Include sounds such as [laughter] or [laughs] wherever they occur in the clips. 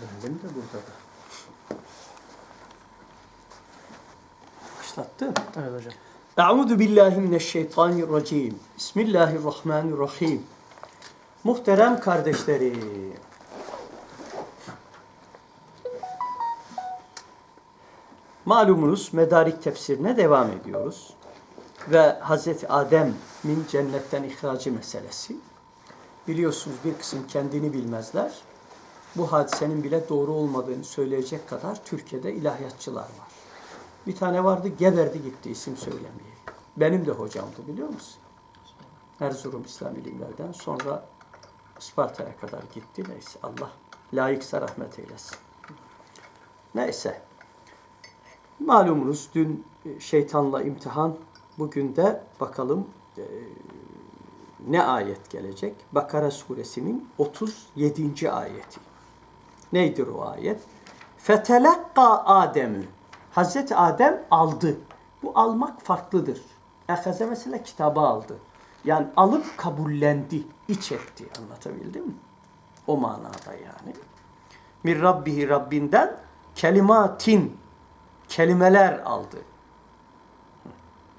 Benim de burada da. Başlattım. Evet hocam. Euzu billahi mineşşeytanirracim. Bismillahirrahmanirrahim. Muhterem kardeşlerim. Malumunuz medarik tefsirine devam ediyoruz. Ve Hazreti Adem'in cennetten ihracı meselesi. Biliyorsunuz bir kısım kendini bilmezler. Bu hadisenin bile doğru olmadığını söyleyecek kadar Türkiye'de ilahiyatçılar var. Bir tane vardı geberdi gitti isim söylemeye. Benim de hocamdı biliyor musun? Erzurum İslam İlimler'den sonra Isparta'ya kadar gitti. Neyse Allah layıksa rahmet eylesin. Neyse. Malumunuz dün e, şeytanla imtihan. Bugün de bakalım e, ne ayet gelecek? Bakara suresinin 37. ayeti. Neydir o ayet? Fetelakka Ademü. Hazreti Adem aldı. Bu almak farklıdır. Ehaze mesela kitabı aldı. Yani alıp kabullendi, iç etti. Anlatabildim mi? O manada yani. Mir Rabbihi Rabbinden kelimatin, kelimeler aldı.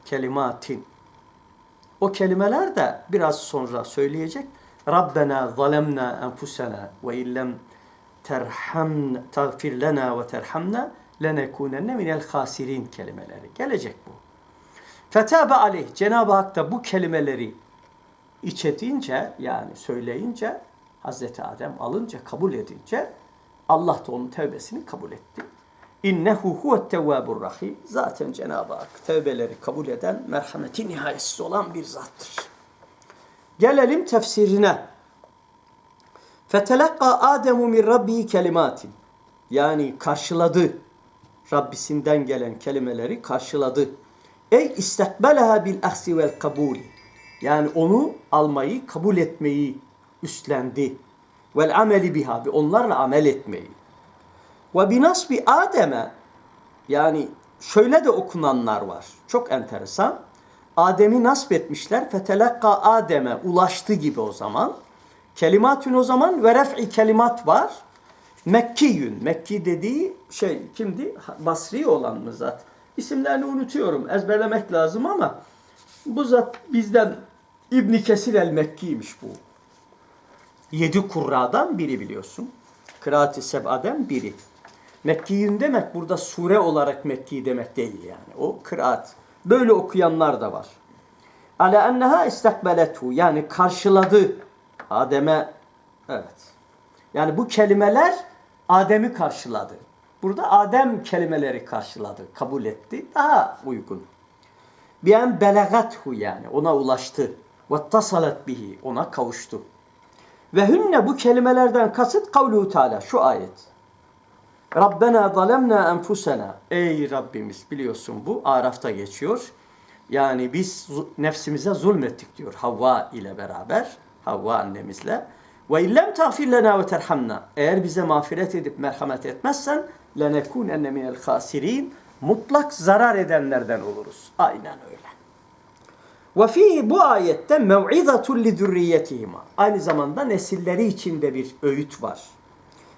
Kelimatin. O kelimeler de biraz sonra söyleyecek. Rabbena zalemna enfusena ve illem terham tagfir lena ve terhamna lenekunenne minel hasirin kelimeleri. Gelecek bu. Fetabe aleyh. Cenab-ı Hak da bu kelimeleri içetince yani söyleyince Hazreti Adem alınca kabul edince Allah da onun tevbesini kabul etti. İnnehu huvet tevvabur rahim. Zaten Cenab-ı Hak tevbeleri kabul eden merhameti nihayetsiz olan bir zattır. Gelelim tefsirine. Fetelakka Ademu min rabbihi kelimatin. Yani karşıladı. Rabbisinden gelen kelimeleri karşıladı. Ey istekbeleha bil ahsi vel kabul. Yani onu almayı, kabul etmeyi üstlendi. Vel ameli biha onlarla amel etmeyi. Ve binasbi Adem'e yani şöyle de okunanlar var. Çok enteresan. Adem'i nasip etmişler. Fetelakka Adem'e ulaştı gibi o zaman. Kelimatün o zaman ve ref'i kelimat var. Mekkiyün. Mekki dediği şey kimdi? Basri olan mı zat? İsimlerini unutuyorum. Ezberlemek lazım ama bu zat bizden İbn Kesir el Mekki'ymiş bu. Yedi kurradan biri biliyorsun. Kıraat-ı Seb'aden biri. Mekki'nin demek burada sure olarak Mekki demek değil yani. O kıraat. Böyle okuyanlar da var. Ala enneha istakbelethu yani karşıladı Adem'e evet. Yani bu kelimeler Adem'i karşıladı. Burada Adem kelimeleri karşıladı, kabul etti. Daha uygun. Bi'en belagathu yani ona ulaştı. Vettasalet bihi ona kavuştu. Ve hünne bu kelimelerden kasıt kavluhu Teala şu ayet. Rabbena zalemna enfusena. Ey Rabbimiz biliyorsun bu Araf'ta geçiyor. Yani biz nefsimize zulmettik diyor Havva ile beraber. Havva annemizle. Ve illem tağfir lena ve terhamna. Eğer bize mağfiret edip merhamet etmezsen lenekunenne minel hasirin. Mutlak zarar edenlerden oluruz. Aynen öyle. Ve fihi bu ayette mev'izatul li zürriyetihima. Aynı zamanda nesilleri içinde bir öğüt var.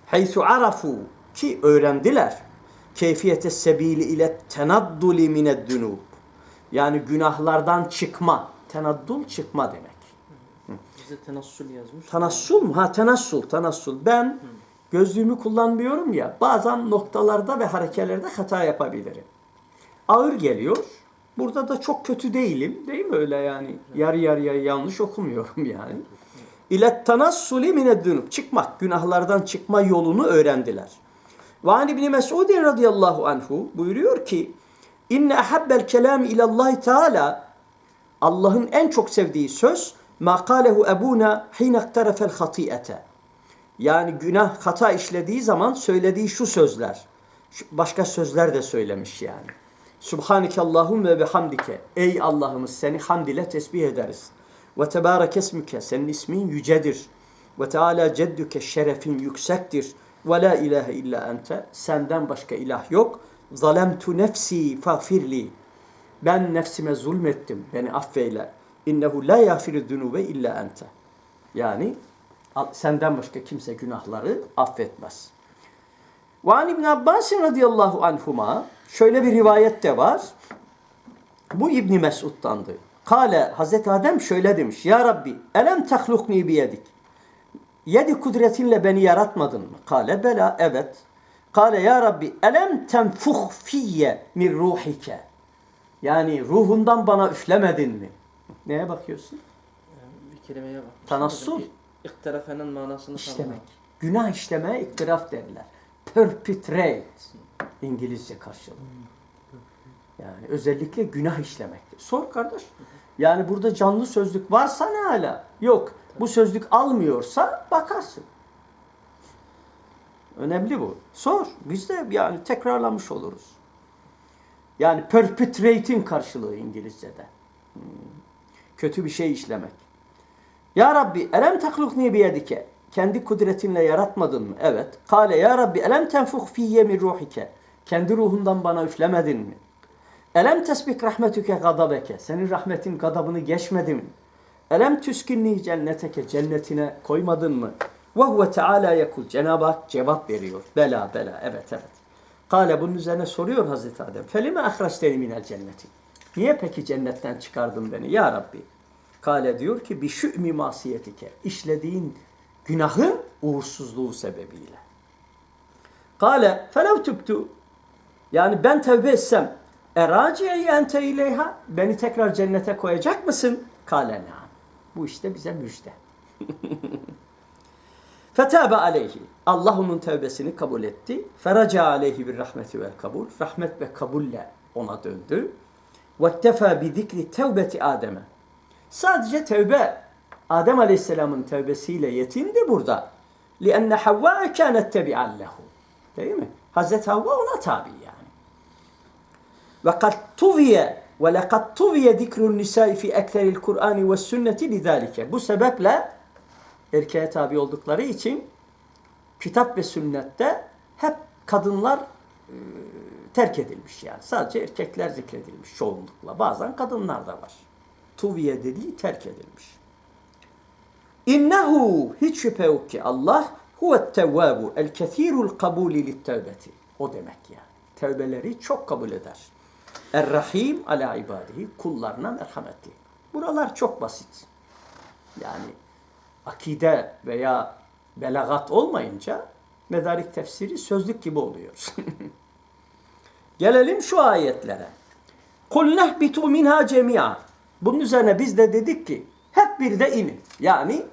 Haythu arafu ki öğrendiler. Keyfiyete sebili ile tenadduli mined dunub. Yani günahlardan çıkma. Tenaddul çıkma demek. Bize tenassul yazmış. Tanassul mu? Ha tenassul, tanassul. Ben gözlüğümü kullanmıyorum ya. Bazen noktalarda ve harekelerde hata yapabilirim. Ağır geliyor. Burada da çok kötü değilim. Değil mi öyle yani? Yarı yarıya yanlış okumuyorum yani. İlet tanassuli mined Çıkmak, günahlardan çıkma yolunu öğrendiler. Ve an İbni Mes'ud radıyallahu anhu buyuruyor ki İnne ahabbel kelam ilallahi teala Allah'ın en çok sevdiği söz ma kalehu ebuna hine iktarefel hatiyete. Yani günah hata işlediği zaman söylediği şu sözler. Başka sözler de söylemiş yani. Subhaneke Allahümme ve hamdike. Ey Allah'ımız seni hamd ile tesbih ederiz. Ve tebarek esmüke. Senin ismin yücedir. Ve teala ceddüke şerefin yüksektir. Ve la ilahe illa ente. Senden başka ilah yok. Zalemtu nefsi fagfirli. Ben nefsime zulmettim. Beni affeyle. İnnehu la yafiru zunube illa ente. Yani senden başka kimse günahları affetmez. Ve an İbn Abbas radıyallahu anhuma şöyle bir rivayet de var. Bu İbni Mesud'dandı. Kale Hazreti Adem şöyle demiş. Ya Rabbi elem tahlukni biyedik. Yedi kudretinle beni yaratmadın mı? Kale bela evet. Kale ya Rabbi elem tenfuh fiyye min ruhike. Yani ruhundan bana üflemedin mi? Neye bakıyorsun? Bir kelimeye bak. Tanassul. İktirafenin manasını İşlemek. Günah işlemeye iktiraf derler. Perpetrate. İngilizce karşılığı. Yani özellikle günah işlemektir. Sor kardeş. Yani burada canlı sözlük varsa ne hala? Yok. Bu sözlük almıyorsa bakarsın. Önemli bu. Sor. Biz de yani tekrarlamış oluruz. Yani perpetrate'in karşılığı İngilizce'de. Hmm. Kötü bir şey işlemek. Ya Rabbi elem tahlukni biyedike. Kendi kudretinle yaratmadın mı? Evet. Kale ya Rabbi elem tenfuk fiyye min ruhike. Kendi ruhundan bana üflemedin mi? Elem tesbik rahmetüke gadabeke. Senin rahmetin gadabını geçmedi mi? Elem tüskinni cenneteke. Cennetine koymadın mı? Ve huve teala yekul. Cenab-ı Hak cevap veriyor. Bela bela. Evet evet. Kale bunun üzerine soruyor Hazreti Adem. Felime ahraçteni minel cenneti. Niye peki cennetten çıkardın beni ya Rabbi? Kale diyor ki bir şü'mi masiyetike. İşlediğin günahın uğursuzluğu sebebiyle. Kale felev tübtü. Yani ben tevbe etsem eraci'i ente ileyha. Beni tekrar cennete koyacak mısın? Kale naam. Bu işte bize müjde. [laughs] Fetabe aleyhi. Allah onun tevbesini kabul etti. Feraca aleyhi bir rahmeti vel kabul. Rahmet ve kabulle ona döndü. Vettefa bi zikri tevbeti Adem'e. Sadece tevbe Adem Aleyhisselam'ın tevbesiyle yetindi burada. لِأَنَّ حَوَّاءَ كَانَتْ تَبِعًا لَهُ Değil mi? Hazreti Havva ona tabi yani. وَقَدْ تُوِيَ وَلَقَدْ تُوِيَ ذِكْرُ النِّسَاءِ فِي اَكْثَرِ الْقُرْآنِ وَالسُنَّةِ لِذَٰلِكَ Bu sebeple erkeğe tabi oldukları için kitap ve sünnette hep kadınlar e, terk edilmiş yani. Sadece erkekler zikredilmiş çoğunlukla. Bazen kadınlar da var. Tuviye dediği terk edilmiş. İnnehu hiç şüphe yok ki Allah huvet tevvabu el kethirul kabuli lit tevbeti. O demek yani. Tevbeleri çok kabul eder. Er-Rahim ala ibadihi kullarına merhametli. Buralar çok basit. Yani akide veya belagat olmayınca medarik tefsiri sözlük gibi oluyor. [laughs] Gelelim şu ayetlere. Kul nehbitu minha cemia. Bunun üzerine biz de dedik ki hep bir de inin. Yani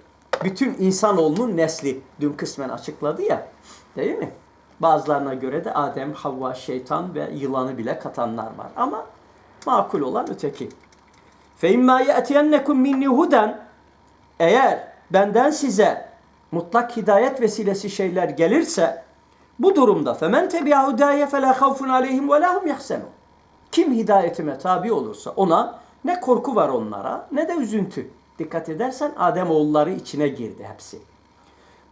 bütün insanoğlunun nesli dün kısmen açıkladı ya. Değil mi? Bazılarına göre de Adem, Havva, şeytan ve yılanı bile katanlar var. Ama makul olan öteki. Fe imma ye'tiyennekum minni huden eğer benden size mutlak hidayet vesilesi şeyler gelirse bu durumda femen tebi'a hudaya fe la havfun aleyhim ve. Kim hidayetime tabi olursa ona ne korku var onlara ne de üzüntü. Dikkat edersen Adem oğulları içine girdi hepsi.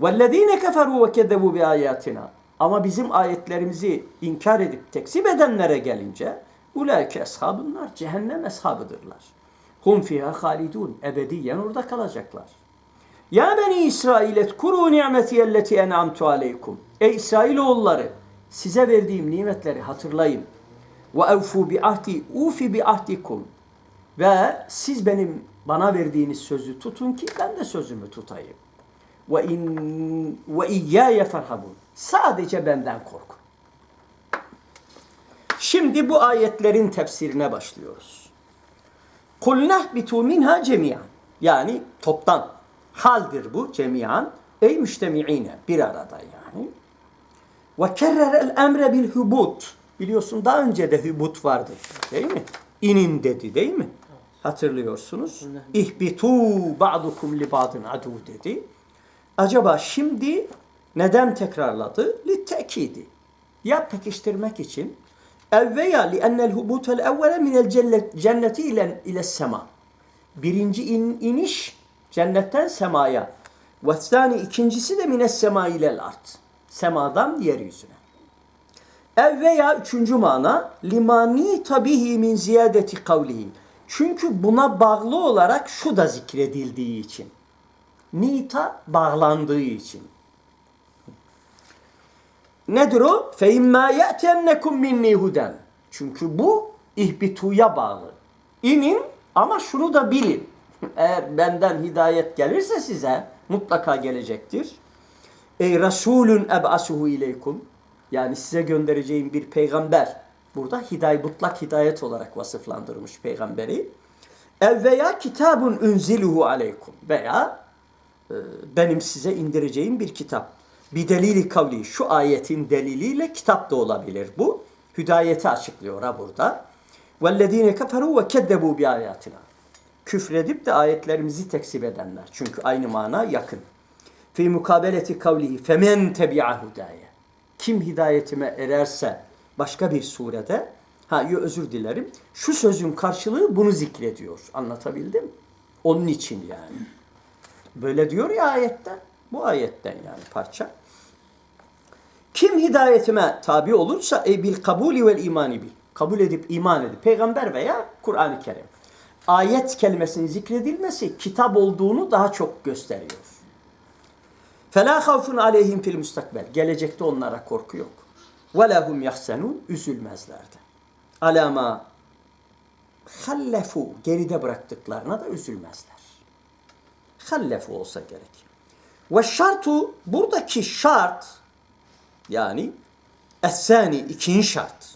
Vellezine keferu ve kezzebu bi ayatina. Ama bizim ayetlerimizi inkar edip tekzip edenlere gelince ulaike eshabunlar cehennem eshabıdırlar. Hum fiha halidun ebediyen orada kalacaklar. Ya beni İsrail etkuru ni'metiyelleti en'amtu aleykum. Ey İsrailoğulları size verdiğim nimetleri hatırlayın. Ve evfu bi ahdi ufi bi ahdikum. Ve siz benim bana verdiğiniz sözü tutun ki ben de sözümü tutayım. Ve in ve iyyâye ferhabun. Sadece benden korkun. Şimdi bu ayetlerin tefsirine başlıyoruz. Kul nehbitu minha cemiyan. Yani toptan. Haldir bu cemiyan. Ey müştemi'ine bir arada yani. Ve kerrerel emre bil hubut. Biliyorsun daha önce de hubut vardı. Değil mi? İnin dedi değil mi? Hatırlıyorsunuz. İhbitu ba'dukum li ba'din adu dedi. Acaba şimdi neden tekrarladı? Li tekidi. Ya pekiştirmek için ev veya li ennel hubutel evvele minel cennet- cenneti ile ile sema. Birinci in, iniş cennetten semaya. Ve thani ikincisi de mines sema ilel art. Semadan yeryüzüne. Ev veya üçüncü mana limani tabihi min ziyadeti kavlihi. Çünkü buna bağlı olarak şu da zikredildiği için. Nita bağlandığı için. nedir o? فَاِمَّا يَأْتَنَّكُمْ مِنِّي هُدًا Çünkü bu ihbituya bağlı. İnin ama şunu da bilin. Eğer benden hidayet gelirse size mutlaka gelecektir. Ey Resulün eb'asuhu ileykum. Yani size göndereceğim bir peygamber. Burada hidayet, mutlak hidayet olarak vasıflandırmış peygamberi. Ev veya kitabun unziluhu aleykum. Veya e, benim size indireceğim bir kitap. Bir delili kavli. Şu ayetin deliliyle kitap da olabilir bu. Hidayeti açıklıyor ha burada. وَالَّذ۪ينَ كَفَرُوا وَكَذَّبُوا بِآيَاتِنَا Küfredip de ayetlerimizi tekzip edenler. Çünkü aynı mana yakın. Fi mukabeleti kavlihi femen tebi'a hudaye. Kim hidayetime ererse başka bir surede ha özür dilerim. Şu sözün karşılığı bunu zikrediyor. Anlatabildim? Onun için yani. Böyle diyor ya ayette. Bu ayetten yani parça. Kim hidayetime tabi olursa ey bil kabuli vel imani bil. Kabul edip iman edip peygamber veya Kur'an-ı Kerim. Ayet kelimesinin zikredilmesi kitap olduğunu daha çok gösteriyor. Fela havfun aleyhim fil müstakbel. Gelecekte onlara korku yok. Ve lehum yahsenun. Üzülmezler de. Alama hallefu. Geride bıraktıklarına da üzülmezler. Hallefu olsa gerek. Ve şartu buradaki şart yani es-sani ikinci şart.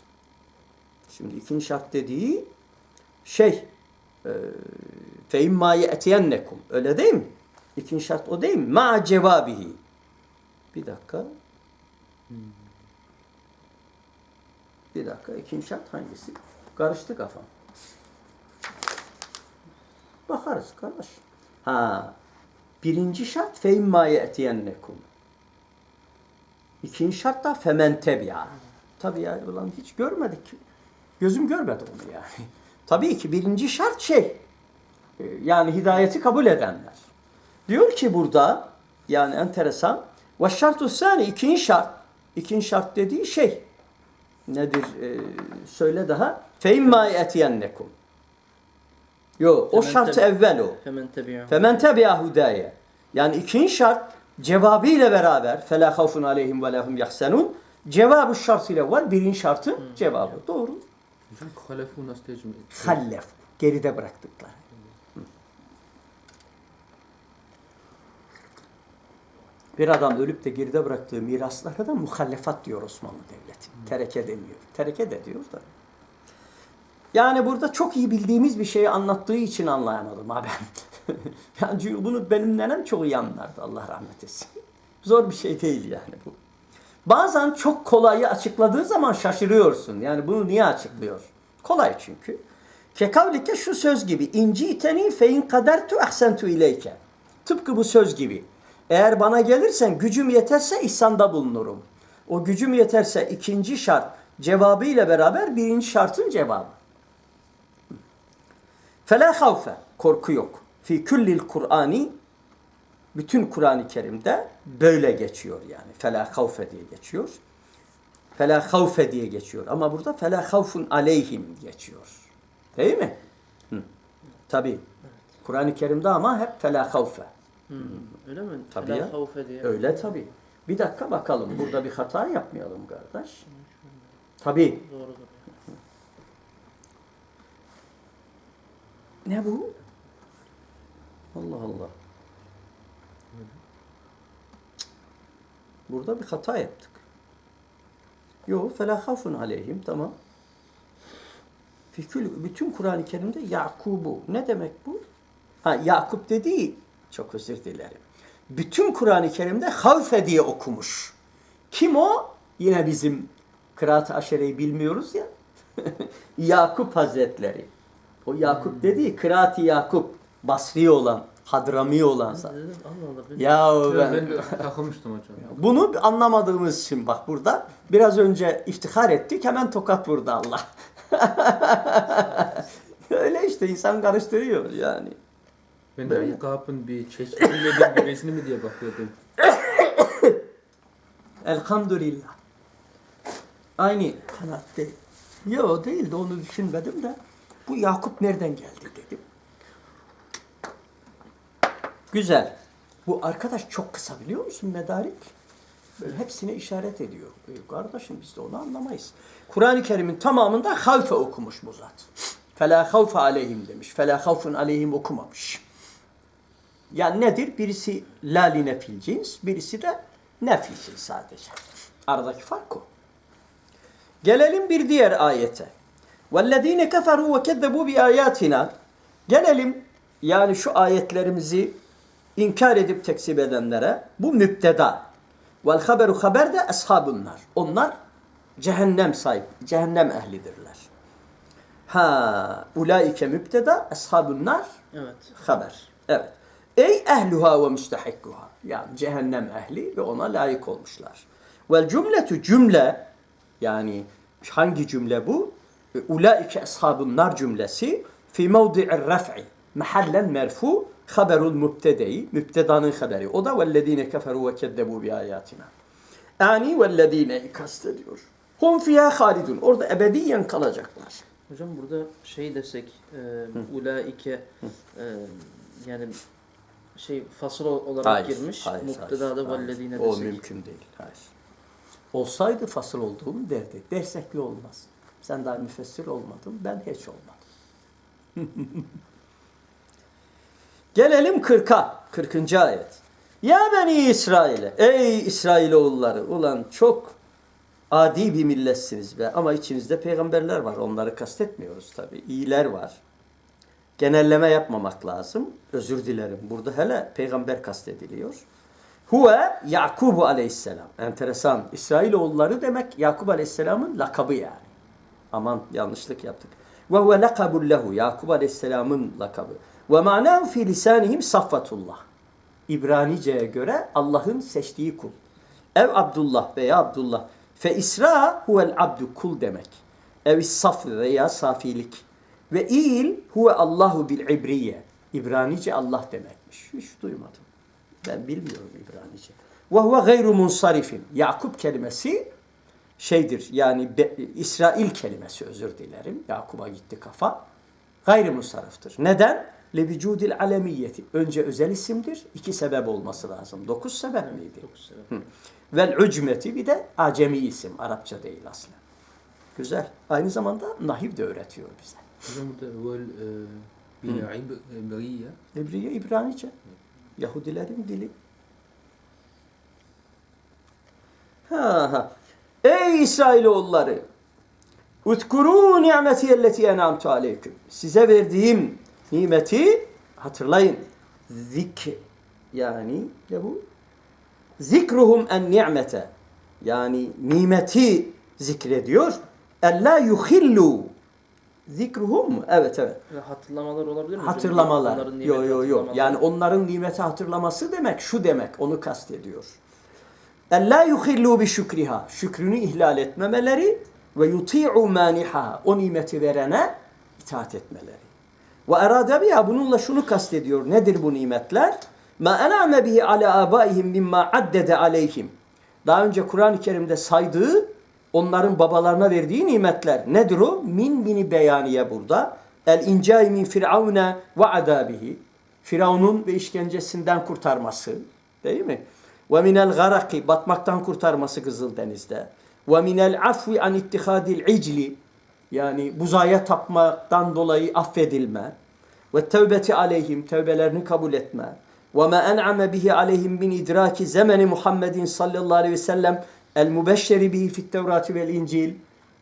Şimdi ikinci şart dediği şey imma ye'tiyennekum. Öyle değil mi? İkinci şart o değil mi? Ma cevabihi. Bir dakika. Bir dakika. İkinci şart hangisi? Karıştı kafam. Bakarız kardeş. Ha. Birinci şart imma ye'tiyennekum. İkinci şart da femen tebi'a. Tabii ya ulan hiç görmedik. Gözüm görmedi onu yani. Tabii ki birinci şart şey. e, Yani hidayeti kabul edenler. Diyor ki burada yani enteresan. Ve şartu sani ikinci şart. İkinci şart dediği şey. Nedir? Ee, söyle daha. Fe imma yetiyennekum. Yo o şart evvel o. Femen tebi'a hudaye. Yani ikinci şart cevabı ile beraber fela havfun aleyhim ve lehum yahsenun. Cevabı şart ile var. Birinci şartın cevabı. Doğru. Hocam halefu nasıl tercüme ediyor? Hallef. Geride bıraktıkları. Bir adam ölüp de geride bıraktığı miraslara da muhallefat diyor Osmanlı Devleti. Tereke demiyor. Tereke de diyor da. Yani burada çok iyi bildiğimiz bir şeyi anlattığı için anlayamadım ha [laughs] ben. yani bunu benim nenem çok iyi anlardı Allah rahmet etsin. Zor bir şey değil yani bu. Bazen çok kolayı açıkladığı zaman şaşırıyorsun. Yani bunu niye açıklıyor? Kolay çünkü. Kekavlike şu söz gibi. İnci iteni fe in kadertu ahsentu ileyke. Tıpkı bu söz gibi. Eğer bana gelirsen gücüm yeterse ihsanda bulunurum. O gücüm yeterse ikinci şart cevabı ile beraber birinci şartın cevabı. Fela havfe. Korku yok. Fi kullil Kur'ani bütün Kur'an-ı Kerim'de böyle geçiyor yani. Fela havfe diye geçiyor. Fela havfe diye geçiyor. Ama burada fela havfun aleyhim geçiyor. Değil mi? Hı. Tabi. Kur'an-ı Kerim'de ama hep fela havfe. Öyle mi? Tabii Fela ya. havfe diye. Öyle tabi. Bir dakika bakalım. Burada bir hata yapmayalım kardeş. Tabi. Doğrudur. Ne bu? Allah Allah. Burada bir hata yaptık. Yok, fela havfun aleyhim, tamam. Fikül, bütün Kur'an-ı Kerim'de Yakubu. Ne demek bu? Ha, Yakup dediği, çok özür dilerim. Bütün Kur'an-ı Kerim'de havfe diye okumuş. Kim o? Yine bizim kıraat-ı aşereyi bilmiyoruz ya. [laughs] Yakup Hazretleri. O Yakup dediği kıraat-ı Yakup. Basri olan, Hadrami olan. Ben Ya Ben, ben, takılmıştım hocam. [laughs] bunu anlamadığımız için bak burada biraz önce iftihar ettik hemen tokat vurdu Allah. [laughs] Öyle işte insan karıştırıyor yani. Ben de kapın bir çeşitlenmediğim bir resmi mi diye bakıyordum. [coughs] Elhamdülillah. Aynı kanat değil. Yok değil de onu düşünmedim de bu Yakup nereden geldi dedim. Güzel. Bu arkadaş çok kısa biliyor musun Medarik? Böyle hepsine işaret ediyor. E, kardeşim biz de onu anlamayız. Kur'an-ı Kerim'in tamamında havfe okumuş bu zat. Fela havfe aleyhim demiş. Fela havfun aleyhim okumamış. Yani nedir? Birisi la li nefil cins, birisi de nefil için sadece. Aradaki fark o. Gelelim bir diğer ayete. وَالَّذ۪ينَ كَفَرُوا وَكَذَّبُوا بِآيَاتِنَا Gelelim yani şu ayetlerimizi inkar edip tekzip edenlere bu müpteda. Vel haberu haber de ashabunlar. Onlar cehennem sahip, cehennem ehlidirler. Ha, ulaike müpteda, ashabunnar Evet. haber. Evet. Ey ehluha ve müstehikkuha. Yani cehennem ehli ve ona layık olmuşlar. Vel cümletu cümle yani hangi cümle bu? E, Ulaike ashabun nar cümlesi fi mevdi'ir raf'i mahallen merfu haberul mübtedeyi mübtedanın haberi. O da vellezine keferu ve keddebu bi ayatina. Yani vellezine kastediyor. Hum fiha halidun. Orada ebediyen kalacaklar. Hocam burada şey desek e, ulaike e, yani şey fasıl olarak girmiş. Mukteda da vellezine O desek. mümkün değil. Hayır. Olsaydı fasıl olduğunu derdi. Dersek bir olmaz. Sen daha müfessir olmadın, ben hiç olmadım. [laughs] Gelelim 40'a. 40. ayet. Ya beni İsrail'e. Ey İsrailoğulları. Ulan çok adi bir milletsiniz be. Ama içinizde peygamberler var. Onları kastetmiyoruz tabii. İyiler var. Genelleme yapmamak lazım. Özür dilerim. Burada hele peygamber kastediliyor. Huve Yakubu aleyhisselam. Enteresan. İsrailoğulları demek Yakub aleyhisselamın lakabı yani. Aman yanlışlık yaptık. Ve huve lakabun lehu. Yakub aleyhisselamın lakabı. Ve ma'nahu fi lisanihim saffatullah. İbranice'ye göre Allah'ın seçtiği kul. Ev Abdullah veya Abdullah. Fe İsra huvel abdu kul demek. Ev saf veya safilik. Ve il huve Allahu bil ibriye. İbranice Allah demekmiş. Hiç duymadım. Ben bilmiyorum İbranice. Ve huve gayru munsarifin. Yakup kelimesi şeydir yani be, İsrail kelimesi özür dilerim. Yakup'a gitti kafa. Gayri munsarıftır. Neden? Levicudil alemiyeti. Önce özel isimdir. İki sebep olması lazım. Dokuz sebep miydi? Dokuz sebep. Hı. Vel ucmeti bir de acemi isim. Arapça değil aslında. Güzel. Aynı zamanda nahiv de öğretiyor bize. Hocam burada vel e, bil ibriye. İbranice. Yahudilerin dili. Ha ha. Ey İsrailoğulları! Utkuru nimeti elleti enamtu aleyküm. Size verdiğim nimeti hatırlayın. Zik yani ne bu? Zikruhum en nimete. Yani nimeti zikrediyor. Ella yuhillu. Zikruhum? Evet evet. Ve hatırlamalar olabilir mi? Hatırlamalar. Yo yo yo. Yani onların nimeti hatırlaması demek şu demek. Onu kastediyor. Ella yuhillu bi şükriha. Şükrünü ihlal etmemeleri ve yuti'u maniha. O nimeti verene itaat etmeleri. Ve erade biha bununla şunu kastediyor. Nedir bu nimetler? Ma en'ame bihi ala abaihim mimma addede aleyhim. Daha önce Kur'an-ı Kerim'de saydığı onların babalarına verdiği nimetler. Nedir o? Min bini beyaniye burada. El incai min firavune ve adabihi. Firavun'un ve işkencesinden kurtarması. Değil mi? Ve minel garaki batmaktan kurtarması Kızıldeniz'de. Ve minel afvi an ittihadil icli yani buzaya tapmaktan dolayı affedilme. Ve tevbeti aleyhim tevbelerini kabul etme. Ve ma en'ame bihi aleyhim min idraki zemeni Muhammedin sallallahu aleyhi ve sellem el mübeşşeri bihi fit tevrati vel incil.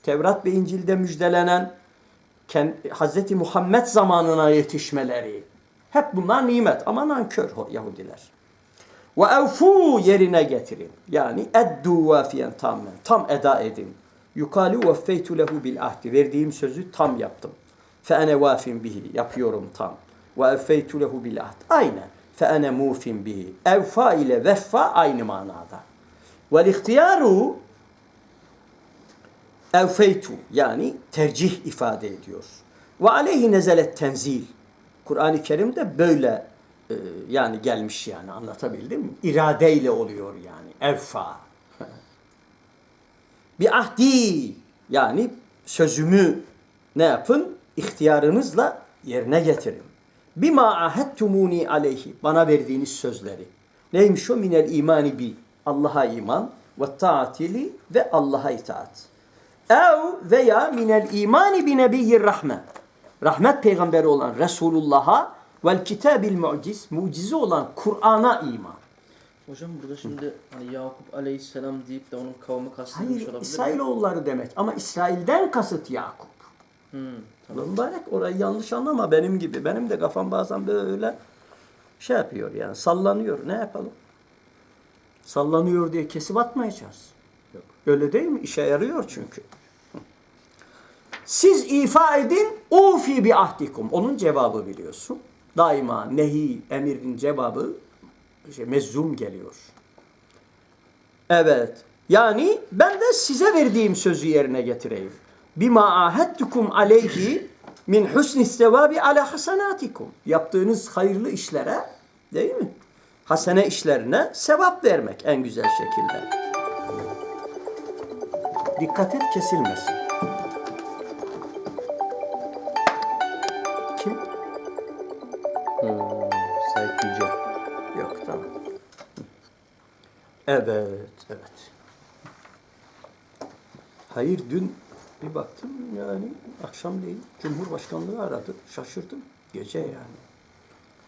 Tevrat ve İncil'de müjdelenen Hz. Muhammed zamanına yetişmeleri. Hep bunlar nimet ama nankör Yahudiler. Ve evfu yerine getirin. Yani eddu vafiyen tamamen. Tam eda edin. Yukalu veffeytu lehu bil ahdi. Verdiğim sözü tam yaptım. Fe ene vafin bihi. Yapıyorum tam. Ve evfeytu lehu bil ahd. Aynen. Fe ene mufin bihi. Evfa ile veffa aynı manada. Vel ihtiyaru evfeytu yani tercih ifade ediyor. Ve aleyhi nezelet tenzil. Kur'an-ı Kerim'de böyle e, yani gelmiş yani anlatabildim mi? İradeyle oluyor yani. Evfa. Bir ahdi yani sözümü ne yapın? İhtiyarınızla yerine getirin. Bima ahettumuni aleyhi. Bana verdiğiniz sözleri. Neymiş o? Minel imani bi. Allah'a iman. ve taatili ve Allah'a itaat. Ev veya minel imani bi nebiyyir rahme. Rahmet peygamberi olan Resulullah'a vel kitabil muciz, mucize olan Kur'an'a iman. Hocam burada şimdi hani Yakup Aleyhisselam deyip de onun kavmi kastedilmiş Hayır, olabilir mi? İsrailoğulları demek ama İsrail'den kasıt Yakup. Hmm, Tamam. Mübarek orayı yanlış anlama benim gibi. Benim de kafam bazen böyle şey yapıyor yani sallanıyor. Ne yapalım? Sallanıyor diye kesip atmayacağız. Yok. Öyle değil mi? İşe yarıyor çünkü. Siz ifa edin ufi bi ahdikum. Onun cevabı biliyorsun. Daima nehi, emirin cevabı şey, mezzum geliyor. Evet. Yani ben de size verdiğim sözü yerine getireyim. Bima ahadtukum aleyhi min husni sevabi ala hasanatikum. Yaptığınız hayırlı işlere değil mi? Hasene işlerine sevap vermek en güzel şekilde. Dikkat et kesilmesin. Evet, evet. Hayır dün bir baktım yani akşamleyin Cumhurbaşkanlığı aradı. Şaşırdım. Gece yani.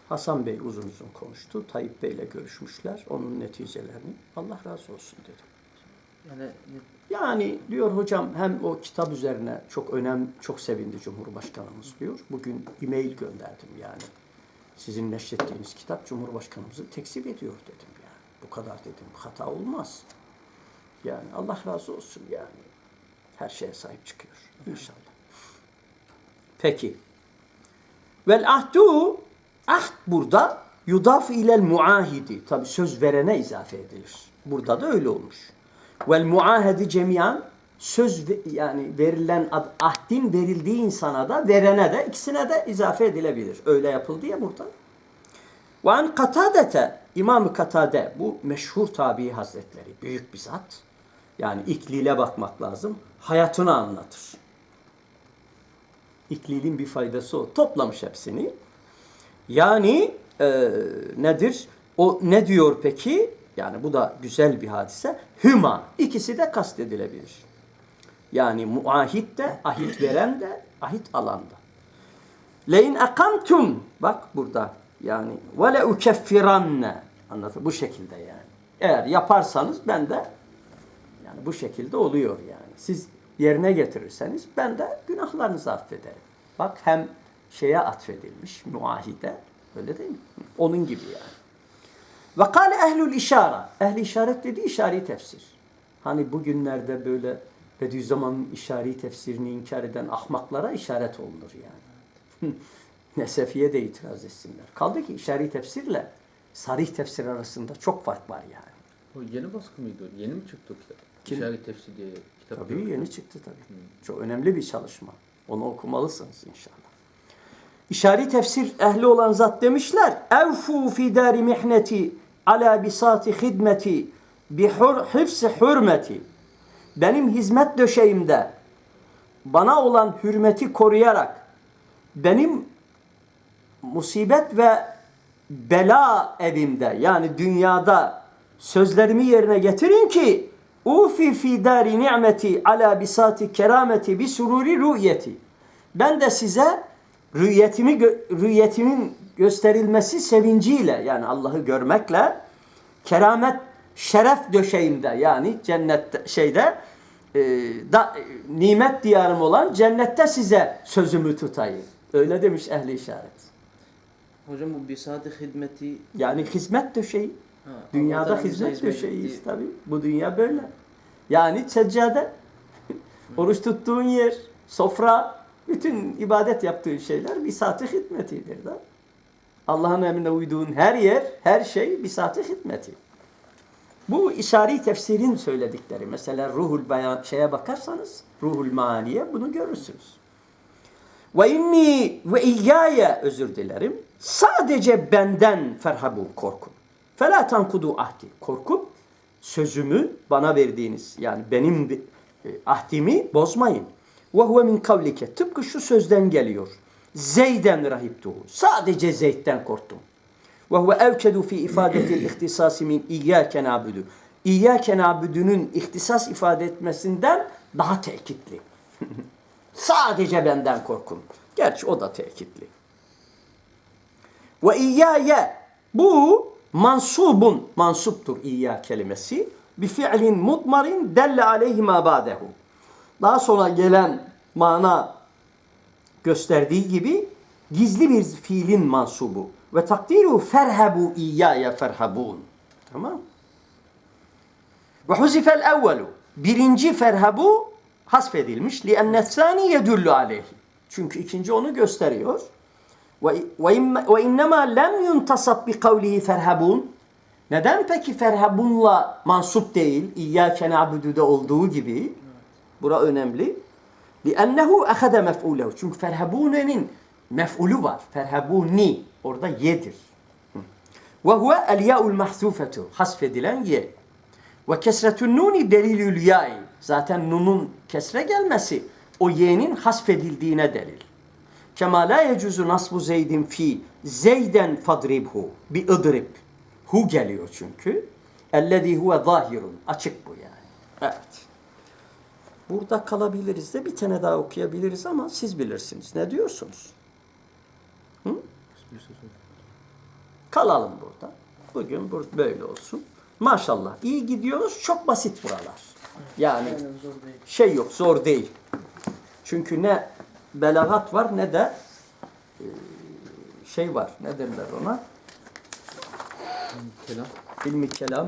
Hasan Bey uzun uzun konuştu. Tayyip Bey'le görüşmüşler. Onun neticelerini. Allah razı olsun dedim. Yani Yani diyor hocam hem o kitap üzerine çok önem, çok sevindi Cumhurbaşkanımız diyor. Bugün e-mail gönderdim yani. Sizin neşrettiğiniz kitap Cumhurbaşkanımızı tekzip ediyor dedim. Bu kadar dedim hata olmaz. Yani Allah razı olsun yani. Her şeye sahip çıkıyor inşallah. Peki. Vel ahdu ahd burada yudaf ilel muahidi. Tabi söz verene izafe edilir. Burada da öyle olmuş. Vel muahedi cemiyan söz yani verilen ahdin verildiği insana da verene de ikisine de izafe edilebilir. Öyle yapıldı ya burada. Ve an Katadete İmam-ı Katade bu meşhur tabi hazretleri büyük bir zat. Yani iklile bakmak lazım. Hayatını anlatır. İklilin bir faydası o. Toplamış hepsini. Yani e, nedir? O ne diyor peki? Yani bu da güzel bir hadise. Hüma. İkisi de kastedilebilir. Yani muahit de, ahit veren de, ahit alan da. Lein akamtum. Bak burada. Yani ve le ukeffiranne. Anlatın bu şekilde yani. Eğer yaparsanız ben de yani bu şekilde oluyor yani. Siz yerine getirirseniz ben de günahlarınızı affederim. Bak hem şeye atfedilmiş muahide. Öyle değil mi? Onun gibi yani. Ve kâle ehlül işara. Ehli işaret dediği işari tefsir. Hani bugünlerde böyle Bediüzzaman'ın işari tefsirini inkar eden ahmaklara işaret olunur yani. [laughs] Nesefiye de itiraz etsinler. Kaldı ki işari tefsirle sarih tefsir arasında çok fark var yani. O yeni baskı mıydı? Yeni mi çıktı o kitap? Kim? İşaret Tefsir diye kitap. Tabii yok. yeni çıktı tabii. Çok önemli bir çalışma. Onu okumalısınız inşallah. İşari tefsir ehli olan zat demişler. Evfu fi dari mihneti ala bisati hidmeti bi hifsi hürmeti. Benim hizmet döşeğimde bana olan hürmeti koruyarak benim musibet ve bela evimde yani dünyada sözlerimi yerine getirin ki ufi fi dari ni'meti ala bisati kerameti bi sururi rü'yeti. Ben de size rü'yetimi rü'yetimin gösterilmesi sevinciyle yani Allah'ı görmekle keramet şeref döşeğimde yani cennette şeyde e, da, e, nimet diyarım olan cennette size sözümü tutayım. Öyle demiş ehli işaret. Hocam bu bisat-ı hizmeti Yani hizmet döşeği. ha, Dünyada hizmet ettiği- tabii. Bu dünya böyle. Yani seccade, oruç tuttuğun yer, sofra, bütün ibadet yaptığın şeyler bir saati hizmetidir da. Allah'ın emrine uyduğun her yer, her şey bir saati hizmeti. Bu işari tefsirin söyledikleri. Mesela ruhul beyan şeye bakarsanız, ruhul maniye bunu görürsünüz. Ve inni ve iyyaya özür dilerim. Sadece benden ferhabun korkun. Fela tankudu ahdi. Korkup sözümü bana verdiğiniz yani benim e, ahdimi bozmayın. Ve huve min kavlike. Tıpkı şu sözden geliyor. Zeyden rahiptuhu. Sadece Zeyd'den korktum. Ve huve evkedu fi ifadetil [clears throat] ihtisasi min iyyâke na'budu. İyyâke nâbüdünün ihtisas ifade etmesinden daha tekitli. [laughs] Sadece benden korkun. Gerçi o da tekitli. Ve iyyâye bu mansubun mansuptur iyya kelimesi bi fi'lin mudmarin delle aleyhi ma ba'dehu. Daha sonra gelen mana gösterdiği gibi gizli bir fiilin mansubu ve takdiru ferhabu iyyaya ferhabun. Tamam? Ve huzifel evvelu. Birinci ferhabu hasfedilmiş. Li ennethani yedullu aleyhi. Çünkü ikinci onu gösteriyor. Ve ve imme- ve innema lem yuntasab bi kavlihi ferhabun. Neden peki ferhabunla mansup değil? İyyâke na'budu'da olduğu gibi. Bura önemli. لِأَنَّهُ أَخَذَ مَفْعُولَهُ Çünkü ferhabune'nin mef'ulü var. Ferhabuni. Orada yedir. Ve huve el ya'ul mahzufetu. Hasfedilen ye. Ve kesretün nuni delilül ya'i. Zaten nunun kesre gelmesi o ye'nin hasfedildiğine delil. Kema la yecuzu nasbu zeydin fi zeyden fadribhu bi idrib. Hu geliyor çünkü. Ellezî huve zahirun. Açık bu yani. Evet. Burada kalabiliriz de bir tane daha okuyabiliriz ama siz bilirsiniz. Ne diyorsunuz? Kalalım burada. Bugün bur- böyle olsun. Maşallah iyi gidiyoruz. Çok basit buralar. Yani şey yok, zor değil. Çünkü ne belagat var ne de e, şey var. Ne derler ona? Kelam. İlmi kelam